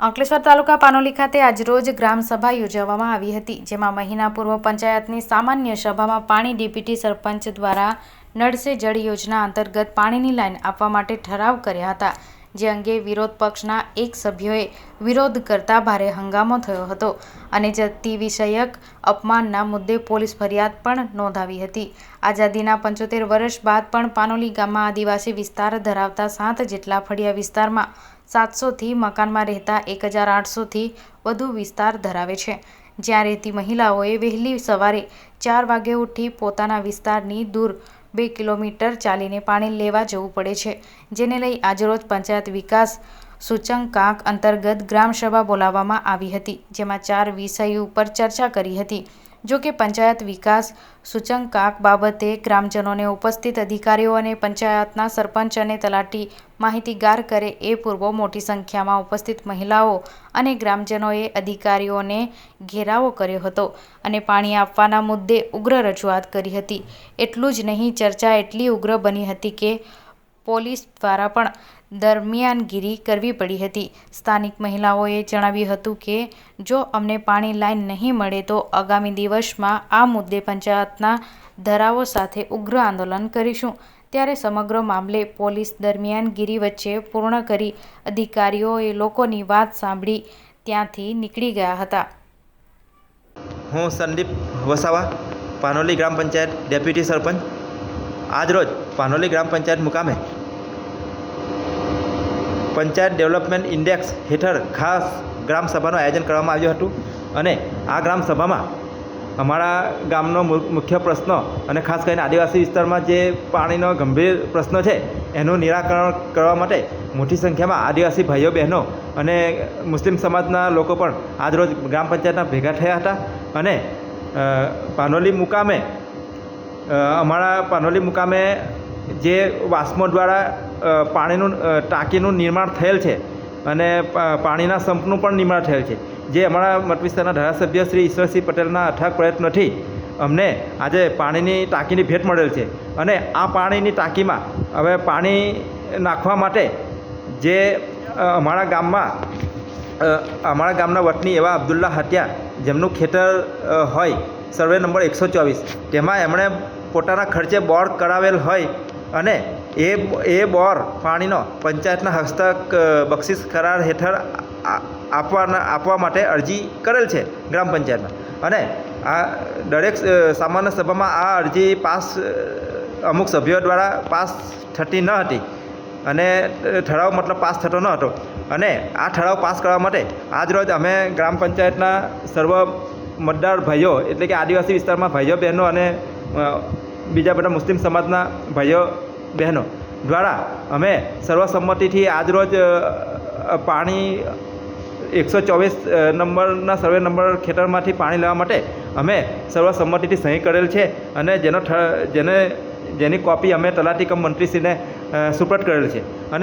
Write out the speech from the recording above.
અંકલેશ્વર તાલુકા પાનોલી ખાતે આજરોજ ગ્રામસભા યોજવામાં આવી હતી, જેમાં મહિના પૂર્વ પંચાયતની સામાન્ય સભામાં પાણી ડીપીટી સરપંચ દ્વારા નળ સે જળ યોજના અંતર્ગત પાણીની લાઈન આપવા માટે ઠરાવ કર્યા હતા, જે અંગે વિરોધ પક્ષના એક સભ્યોએ વિરોધ કરતા ભારે હંગામો થયો હતો અને જતી વિષયક અપમાનના મુદ્દે પોલીસ ફરિયાદ પણ નોંધાવી હતી. આઝાદીના પંચોતેર વર્ષ બાદ પણ પાનોલી ગામમાં આદિવાસી વિસ્તાર ધરાવતા સાત જેટલા ફળિયા વિસ્તારમાં સાતસોથી મકાનમાં રહેતા એક હજાર આઠસોથી વધુ વિસ્તાર ધરાવે છે. જ્યાં રહેતી મહિલાઓએ વહેલી સવારે ચાર વાગે ઉઠી પોતાના વિસ્તારની દૂર બે કિલોમીટર ચાલીને પાણી લેવા જવું પડે છે, જેને લઈ આજરોજ પંચાયત વિકાસ સૂચકાંક અંતર્ગત ગ્રામસભા બોલાવવામાં આવી હતી, જેમાં ચાર વિષયો ઉપર ચર્ચા કરી હતી. જો કે પંચાયત વિકાસ સૂચકાંક બાબતે ગ્રામજનોને ઉપસ્થિત અધિકારીઓ અને પંચાયતના સરપંચ અને તલાટી માહિતીગાર કરે એ પૂર્વ મોટી સંખ્યામાં ઉપસ્થિત મહિલાઓ અને ગ્રામજનોએ અધિકારીઓને ઘેરાવો કર્યો હતો અને પાણી આપવાના મુદ્દે ઉગ્ર રજૂઆત કરી હતી. એટલું જ નહીં, ચર્ચા એટલી ઉગ્ર બની હતી કે પોલીસ દ્વારા પણ દરમિયાનગીરી કરવી પડી હતી. સ્થાનિક મહિલાઓએ જણાવ્યું હતું કે, જો અમને પાણી લાઈન નહીં મળે તો આગામી દિવસમાં આ મુદ્દે પંચાયતના ધરાવો સાથે ઉગ્ર આંદોલન કરીશું. ત્યારે સમગ્ર મામલે પોલીસ દરમિયાનગીરી વચ્ચે પૂર્ણ કરી અધિકારીઓએ લોકોની વાત સાંભળી ત્યાંથી નીકળી ગયા હતા. હું સંદીપ વસાવા, પાનોલી ગ્રામ પંચાયત ડેપ્યુટી સરપંચ. આજરોજ પાનોલી ગ્રામ પંચાયત મુકામે પંચાયત ડેવલપમેન્ટ ઇન્ડેક્સ હેઠળ ખાસ ગ્રામ સભાનું આયોજન કરવામાં આવ્યું હતું અને આ ગ્રામ સભામાં અમારા ગામનો મુખ્ય પ્રશ્ન અને ખાસ કરીને આદિવાસી વિસ્તારમાં જે પાણીનો ગંભીર પ્રશ્ન છે, એનું નિરાકરણ કરવા માટે મોટી સંખ્યામાં આદિવાસી ભાઈઓ, બહેનો અને મુસ્લિમ સમાજના લોકો પણ આજરોજ ગ્રામ પંચાયતના ભેગા થયા હતા અને પાનોલી મુકામે અમારા પાનોલી મુકામે જે વાસ્મો દ્વારા પાણીનું ટાંકીનું નિર્માણ થયેલ છે અને પાણીના સંપનું પણ નિર્માણ થયેલ છે. જે અમારા મત વિસ્તારના ધારાસભ્ય શ્રી ઈશ્વરસિંહ પટેલના અથાગ પ્રયત્નથી અમને આજે પાણીની ટાંકીની ભેટ મળેલ છે. અને આ પાણીની ટાંકીમાં હવે પાણી નાખવા માટે જે અમારા ગામમાં અમારા ગામના વતની એવા અબ્દુલ્લા હત્યા, જેમનું ખેતર હોય, સર્વે નંબર એકસો ચોવીસ, તેમાં એમણે પોતાના ખર્ચે બોર કરાવેલ હોય અને એ એ બોર પાણીનો પંચાયતના હસ્તક બક્ષિસ કરાર હેઠળ આપવાના, આપવા માટે અરજી કરેલ છે ગ્રામ પંચાયતમાં. અને આ દરેક સામાન્ય સભામાં આ અરજી પાસ અમુક સભ્યો દ્વારા પાસ થતી ન હતી અને ઠરાવ મતલબ પાસ થતો ન હતો. અને આ ઠરાવ પાસ કરવા માટે આજરોજ અમે ગ્રામ પંચાયતના સર્વ મતદાર ભાઈઓ એટલે કે આદિવાસી વિસ્તારમાં ભાઈઓ બહેનો અને બીજા બધા મુસ્લિમ સમાજના ભાઈઓ, બહેનો દ્વારા અમે સર્વસંમતિથી આજરોજ પાણી એકસો ચોવીસ નંબરના સર્વે નંબર ખેતરમાંથી પાણી લેવા માટે અમે સર્વસંમતિથી સહી કરેલ છે અને જેનો જેને, જેની કોપી અમે તલાટી કમ મંત્રીશ્રીને સુપ્રત કરેલ છે. અને